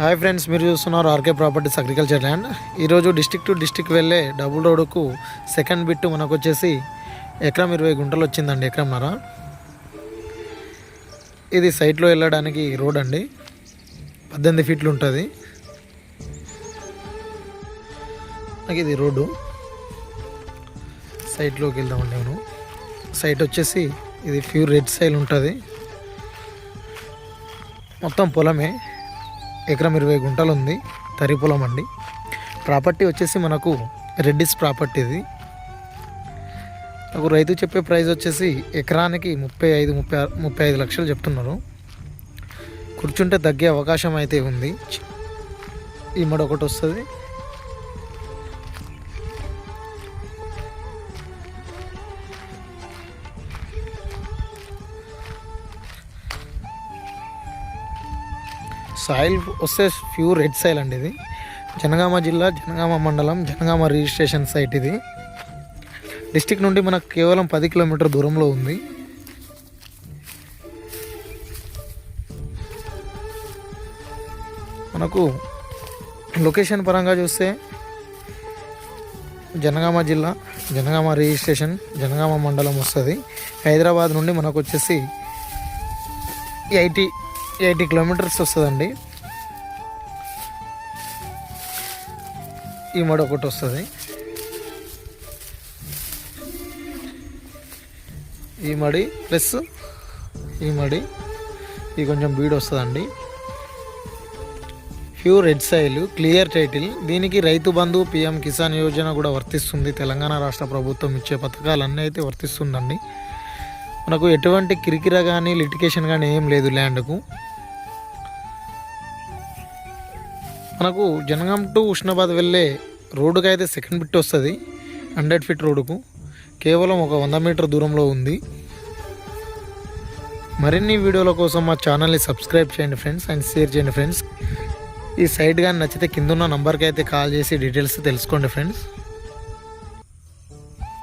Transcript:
Hi friends మీరు చూస్తున్నారు RK properties agriculture land ఈరోజు డిస్టిక్ టు డిస్టిక్ వెళ్ళే డబుల్ రోడ్డుకు సెకండ్ బిట్ మనకు వచ్చేసి ఎకరం ఇరవై గుంటలు వచ్చిందండి ఎకరంన్నర ఇది సైట్లో వెళ్ళడానికి రోడ్ అండి. పద్దెనిమిది ఫీట్లు ఉంటుంది. నాకు ఇది రోడ్డు సైట్లోకి వెళ్దామండి నేను. సైట్ వచ్చేసి ఇది ప్యూర్ రెడ్ సైల్ ఉంటుంది. మొత్తం పొలమే. ఎకరం ఇరవై గుంటలు ఉంది తరి పొలం అండి. ప్రాపర్టీ వచ్చేసి మనకు రెడ్డిస్ ప్రాపర్టీ ఇది. నాకు రైతు చెప్పే ప్రైస్ వచ్చేసి ఎకరానికి ముప్పై ఐదు ముప్పై ముప్పై ఐదు లక్షలు చెప్తున్నారు. కూర్చుంటే తగ్గే అవకాశం అయితే ఉంది. ఈ మడొకటి వస్తుంది. సాయిల్ వస్తే ప్యూర్ రెడ్ సాయిల్ అండి ఇది. జనగామ జిల్లా జనగామ మండలం జనగామ రిజిస్ట్రేషన్ సైట్ ఇది. డిస్టిక్ నుండి మనకు కేవలం పది కిలోమీటర్ దూరంలో ఉంది. మనకు లొకేషన్ పరంగా చూస్తే జనగామ జిల్లా జనగామ రిజిస్ట్రేషన్ జనగామ మండలం వస్తుంది. హైదరాబాద్ నుండి మనకు వచ్చేసి ఎయిటీ ఎయిటీ కిలోమీటర్స్ వస్తుందండి. ఈ మడి ఒకటి వస్తుంది. ఈ మడి ప్లస్ ఈ మడి. ఇది కొంచెం బీడ్ వస్తుందండి. Pure red soil clear title. దీనికి రైతు బంధు పిఎం కిసాన్ యోజన కూడా వర్తిస్తుంది. తెలంగాణ రాష్ట్ర ప్రభుత్వం ఇచ్చే పథకాలన్నీ అయితే వర్తిస్తుందండి. మనకు ఎటువంటి కిరికిర కానీ లిటికేషన్ కానీ ఏం లేదు ల్యాండ్కు. మనకు జనగాం టు ఉష్ణాబాద్ వెళ్ళే రోడ్డుకి అయితే సెకండ్ బిట్ వస్తుంది. హండ్రెడ్ ఫీట్ రోడ్డుకు. కేవలం ఒక వంద మీటర్ దూరంలో ఉంది. మరిన్ని వీడియోల కోసం మా ఛానల్ని సబ్స్క్రైబ్ చేయండి ఫ్రెండ్స్ అండ్ షేర్ చేయండి ఫ్రెండ్స్ ఈ సైట్ కానీ నచ్చితే కింద ఉన్న నంబర్కి అయితే కాల్ చేసి డీటెయిల్స్ తెలుసుకోండి ఫ్రెండ్స్